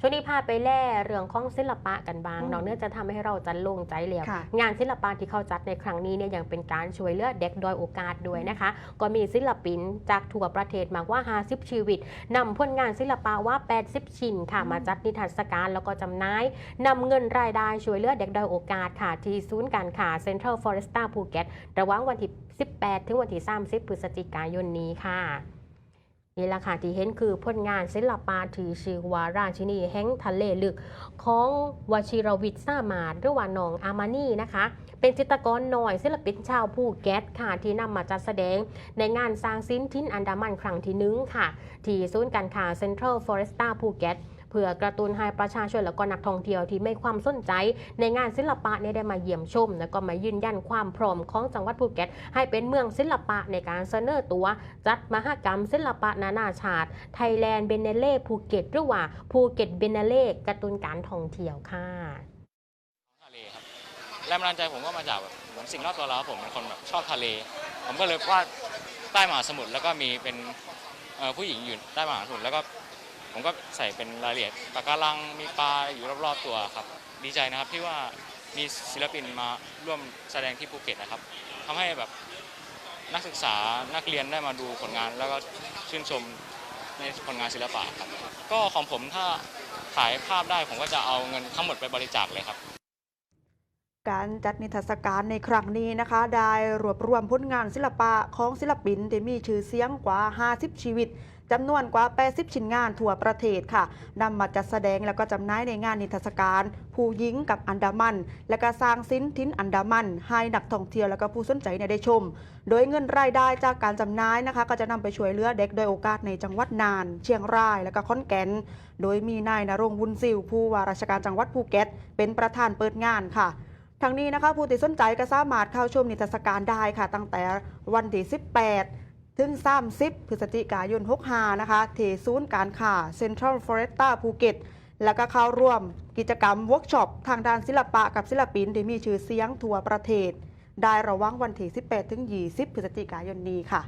ช่วงนี้พาไปแล่เรื่องของศิลปะกันบางอืมเนาะเนื่องจะทำให้เราจันลงใจเหลียวค่ะ งานศิลปะที่เขาจัดในครั้งนี้เนี่ยยังเป็นการช่วยเหลือเด็กดอยโอกาสด้วยนะคะ ก็มีศิลปินจากทั่วประเทศมากกว่า 50 ชีวิตนำผลงานศิลปะว่า 80 ชิ้นค่ะอืมมาจัดนิทรรศการแล้วก็จำหน่ายนำเงินรายได้ช่วยเหลือเด็กดอยโอกาสค่ะที่ศูนย์การค้าเซ็นทรัลฟอเรสตาภูเก็ตระหว่างวันที่ 18 ถึงวันที่ 30 พฤศจิกายนนี้ค่ะ นี่แหละค่ะที่เห็นคือผลงานศิลปะที่ชื่อว่าราชินีแห่งทะเลลึก ของวชิรวิทย์สามาดหรือว่าน้องอามานี่นะคะ เป็นจิตรกรหน่อยศิลปินชาวภูเก็ตค่ะที่นำมาจัดแสดงในงานสร้างสิ้นทิ้นอันดามันครั้งที่หนึ่งค่ะ ที่ศูนย์การค้าเซ็นทรัลฟอเรสตาภูเก็ต เพื่อกระตุ้นให้ประชาชนและก็นักท่องเที่ยวที่ไม่ความสนใจ ในงานศิลปะเนี่ยได้มาเยี่ยมชม แล้วก็มายืนยันความพร้อมของจังหวัดภูเก็ต ให้เป็นเมืองศิลปะในการเสนอตัว จัดมหกรรมศิลปะนานาชาติไทยแลนด์เบเนเล่ภูเก็ตหรือว่าภูเก็ตเบเนเล่กระตุ้นการท่องเที่ยวค่ะทะเลครับแรงบันดาลใจผมก็มาจากแบบเหมือนสิ่งรอบตัวเราผมเป็นคนแบบชอบทะเล ผมก็เลยวาดใต้มหาสมุทรแล้วก็มีเป็นผู้หญิงอยู่ใต้มหาสมุทรแล้วก็ ผมก็ใส่เป็นรายละเอียดปะการังมีปลาอยู่รอบๆตัวครับ ดีใจนะครับที่ว่ามีศิลปินมาร่วมแสดงที่ภูเก็ตนะครับทำให้แบบนักศึกษานักเรียนได้มาดูผลงาน แล้วก็ชื่นชมในผลงานศิลปะครับ ก็ของผมถ้าขายภาพได้ผมก็จะเอาเงินทั้งหมดไปบริจาคเลยครับ การจัดนิทรรศการในครั้งนี้นะคะ ได้รวบรวมผลงานศิลปะของศิลปินที่มีชื่อเสียงกว่า 50 ชีวิตจำนวนกว่า 80 ชิ้นงานทั่วประเทศค่ะนำมาจัดแสดงแล้วก็จำหน่ายในงานนิทรรศการ ผู้หญิงกับอันดามัน และก็สร้างสินทิ้นอันดามัน ให้นักท่องเที่ยวและก็ผู้สนใจเนี่ยได้ชม โดยเงินรายได้จากการจำหน่ายนะคะ ก็จะนำไปช่วยเหลือเด็กโดยโอกาสในจังหวัดน่าน เชียงรายและก็ขอนแก่น โดยมีนายนรงวุ้นซิวผู้ว่าราชการจังหวัดภูเก็ต เป็นประธานเปิดงานค่ะ ทางนี้นะคะผู้ที่สนใจก็สามารถเข้าชมนิทรรศการได้ค่ะ ตั้งแต่วันที่ 18 ถึง 30 พฤศจิกายน 65 นะคะที่ศูนย์การค้าเซ็นทรัลฟอเรสตาภูเก็ตแล้วก็เข้าร่วมกิจกรรมเวิร์กช็อปทางด้านศิลปะกับศิลปินที่มีชื่อเสียงทั่วประเทศ ได้ระว่างวันที่ 18 ถึง 20 พฤศจิกายนนี้ค่ะ